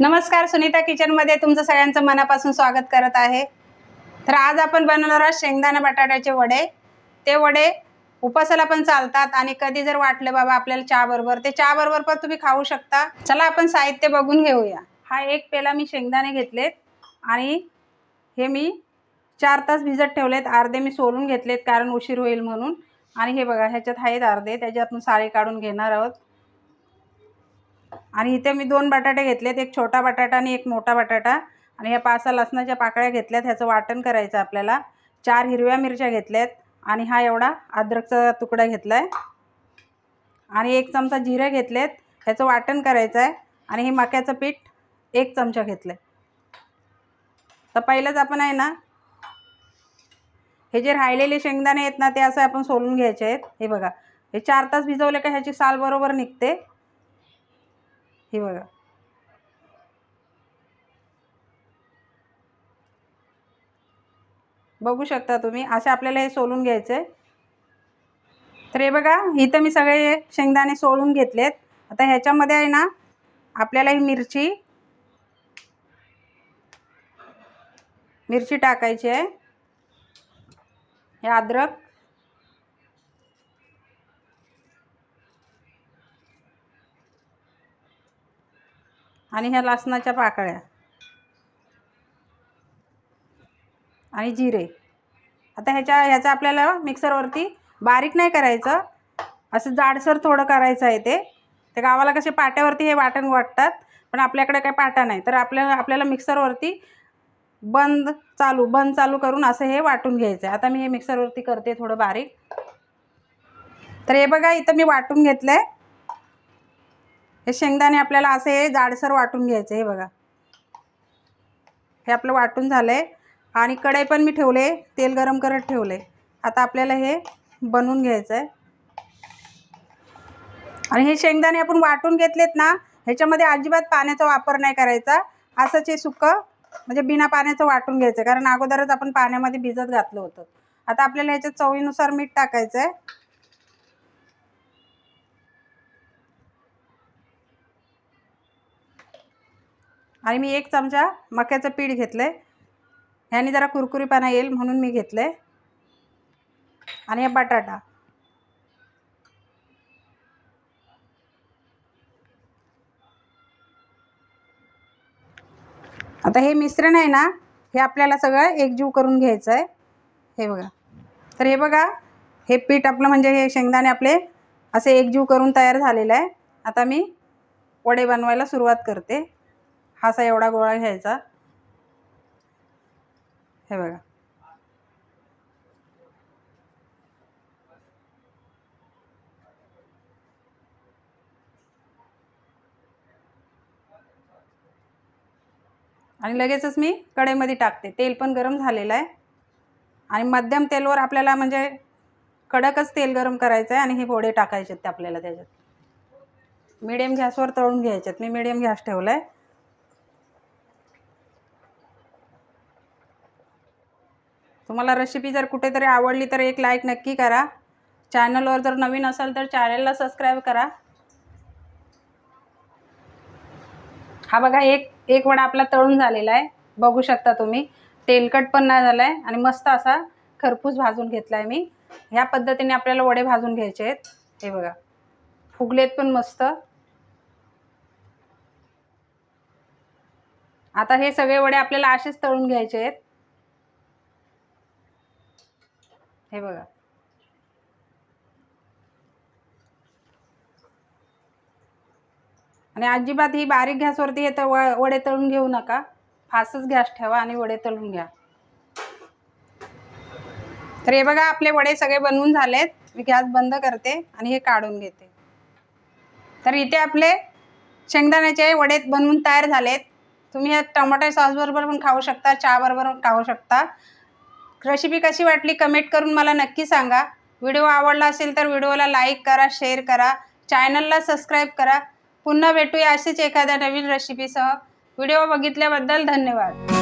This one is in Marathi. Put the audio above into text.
नमस्कार सुनीता किचनमध्ये तुमचं सगळ्यांचं मनापासून स्वागत करत आहे. तर आज आपण बनवणार आहोत शेंगदाणा बटाट्याचे वडे. ते वडे उपासाला पण चालतात आणि कधी जर वाटलं बाबा आपल्याला चहाबरोबर ते चहाबरोबर पण तुम्ही खाऊ शकता. चला आपण साहित्य बघून घेऊया. हा एक पेला मी शेंगदाणे घेतलेत आणि हे मी चार तास भिजत ठेवलेत. अर्धे मी सोलून घेतलेत कारण उशीर होईल म्हणून. आणि हे बघा ह्याच्यात आहेत अर्धे त्याच्यात आपण साळे काढून घेणार आहोत. आणि इथे मी दोन बटाटे घेतलेत एक छोटा बटाटा आणि एक मोठा बटाटा. आणि ह्या पाच सहा लसणाच्या पाकळ्या घेतल्यात ह्याचं वाटण करायचं आपल्याला. चार हिरव्या मिरच्या घेतल्यात आणि हा एवढा अद्रकचा तुकडा घेतला आहे आणि एक चमचा जिरे घेतलेत ह्याचं वाटण करायचं आहे आणि हे मक्याचं पीठ एक चमचा घेतलं आहे तर पहिलंच आपण आहे ना हे जे राहिलेले शेंगदाणे आहेत ना ते असं आपण सोलून घ्यायचे आहेत. हे बघा हे चार तास भिजवले का ह्याची साल बरोबर निघते. हे बघा. बघू शकता तुम्ही. असे आपल्याला हे सोलून घ्यायचे. आहे. तर हे बघा इथं मी सगळे शेंगदाणे सोलून घेतलेत. आता ह्याच्यामध्ये आहे ना आपल्याला ही मिरची मिरची टाकायची आहे. हे अद्रक आणि ह्या लसणाच्या पाकळ्या. आणि जिरे. आता ह्याच्या ह्याचं आपल्याला मिक्सरवरती बारीक नाही करायचं. असं जाडसर थोडं करायचं आहे ते. ते गावाला कसे पाट्यावरती हे वाटण वाटतात पण आपल्याकडे काही पाटा नाही. तर आपल्याला आपल्याला मिक्सरवरती बंद चालू बंद चालू करून असं हे वाटून घ्यायचं आहे. आता मी हे मिक्सरवरती करते थोडं बारीक. तर हे बघा इथं मी वाटून घेतलं आहे हे शेंगदाणे आपल्याला असे हे जाडसर वाटून घ्यायचे हे बघा. हे आपलं वाटून झालं आहे आणि कढई पण मी ठेवले तेल गरम करत ठेवले. आता आपल्याला हे बनवून घ्यायचं आहे आणि हे शेंगदाणे आपण वाटून घेतलेत ना ह्याच्यामध्ये अजिबात पाण्याचा वापर नाही करायचा. असंच हे सुकं म्हणजे बिना पाण्याचं वाटून घ्यायचं. कारण अगोदरच आपण पाण्यामध्ये भिजत घातलं होतं. आता आपल्याला ह्याच्यात चवीनुसार मीठ टाकायचं आहे आणि मी एक चमचा मक्याचं पीठ घेतलं आहे ह्याने जरा कुरकुरीपणा येईल म्हणून मी घेतलं आहे आणि हा बटाटा. आता हे मिश्रण आहे ना हे आपल्याला सगळं एकजीव करून घ्यायचं आहे हे बघा. तर हे बघा हे पीठ आपलं म्हणजे हे शेंगदाणे आपले असे एकजीव करून तयार झालेलं आहे. आता मी वडे बनवायला सुरुवात करते. हा असा एवढा गोळा घ्यायचा. हे बघा. आणि लगेचच मी कढईमध्ये टाकते. तेल पण गरम झालेलं आहे. आणि मध्यम तेलवर आपल्याला म्हणजे कडकच तेल गरम करायचं आहे आणि हे पोळे टाकायचे आहेत ते आपल्याला त्याच्यात. मिडियम गॅसवर तळून घ्यायचे आहेत मी मिडियम गॅस ठेवला आहे तुम्हाला रेसिपी जर कुठेतरी आवडली तर एक लाईक नक्की करा. चॅनलवर जर नवीन असाल तर चॅनलला सबस्क्राईब करा. हा बघा एक एक वडा आपला तळून झालेला आहे. बघू शकता तुम्ही. तेलकट पण नाही झाला आहे आणि मस्त असा खरपूस भाजून घेतला आहे मी. ह्या पद्धतीने आपल्याला वडे भाजून घ्यायचे आहेत. हे बघा. फुगलेत पण मस्त. आता हे सगळे वडे आपल्याला असेच तळून घ्यायचे आहेत. हे बघा. आणि अजिबात ही बारीक गॅसवरती येतं व वडे तळून घेऊ नका. फासच गॅस ठेवा आणि वडे तळून घ्या. तर हे बघा आपले वडे सगळे बनवून झालेत. मी गॅस बंद करते आणि हे काढून घेते. तर इथे आपले शेंगदाण्याचे वडे बनवून तयार झालेत. तुम्ही हे टमाटर सॉसबरोबर पण खाऊ शकता चहाबरोबर बरोबर खाऊ शकता. रेसिपी कशी वाटली कमेंट करून मला नक्की सांगा. व्हिडिओ आवडला असेल तर व्हिडिओला लाईक करा शेअर करा चॅनलला सबस्क्राईब करा. पुन्हा भेटूया अशीच एखाद्या नवीन रेसिपीसह व्हिडिओ बघितल्याबद्दल धन्यवाद.